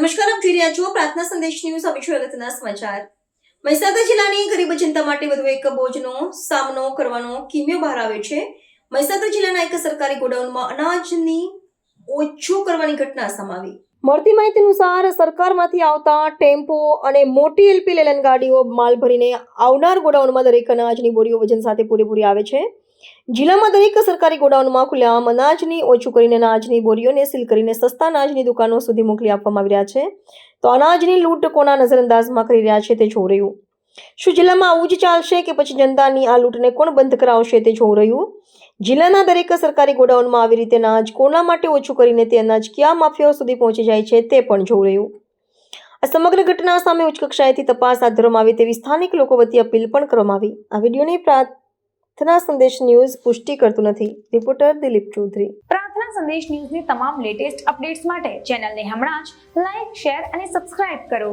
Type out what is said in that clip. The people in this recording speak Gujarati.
નમસ્કાર, આપ જોઈ રહ્યા છો પ્રાર્થના સંદેશ ન્યૂઝ અમે છે અગત્યના સમાચાર. મહીસાગર જિલ્લાની ગરીબ જનતા માટે વધુ એક બોજનો સામનો કરવાનો કિમ્યો બહાર આવ્યો છે. મહીસાગર જિલ્લાના એક સરકારી ગોડાઉનમાં અનાજની ઓછું કરવાની ઘટના સામે આવી. મળતી માહિતી અનુસાર સરકારમાંથી આવતા ટેમ્પો અને મોટી એલપી લેલન ગાડીઓ માલ ભરીને આવનાર ગોડાઉનમાં દરેક અનાજની બોરીઓ વજન સાથે પૂરેપૂરી આવે છે. જિલ્લામાં દરેક સરકારી ગોડાઉનમાં ખુલ્લેઆમ અનાજની, ઓછું કરીને અનાજની બોરીઓને સીલ કરીને સસ્તા અનાજની દુકાનો સુધી મોકલી આપવામાં આવી રહ્યા છે. તો અનાજની લૂંટ કોના નજરઅંદાજમાં કરી રહ્યા છે તે જોવું રહ્યું. શું જિલ્લામાં આવું જ ચાલશે કે પછી જનતાની આ લૂંટને કોણ બંધ કરાવશે તે જોવું રહ્યું? જિલ્લાના દરેક સરકારી ગોડાઉનમાં આવી રીતે અનાજ કોના માટે ઓછું કરીને તે અનાજ કયા માફિયાઓ સુધી પહોંચી જાય છે તે પણ જોવું રહ્યું. આ સમગ્ર ઘટના સામે ઉચ્ચ કક્ષાએથી તપાસ હાથ ધરવામાં આવી તેવી સ્થાનિક લોકો વતી અપીલ પણ કરવામાં આવી. આ વિડીયોની પ્રાર્થના સંદેશ ન્યૂઝ પુષ્ટિ કરતું નથી. રિપોર્ટર દિલીપ ચૌધરી. પ્રાર્થના સંદેશ ન્યૂઝની તમામ લેટેસ્ટ અપડેટ્સ માટે ચેનલને હમણાં જ લાઈક, શેર અને સબસ્ક્રાઇબ કરો.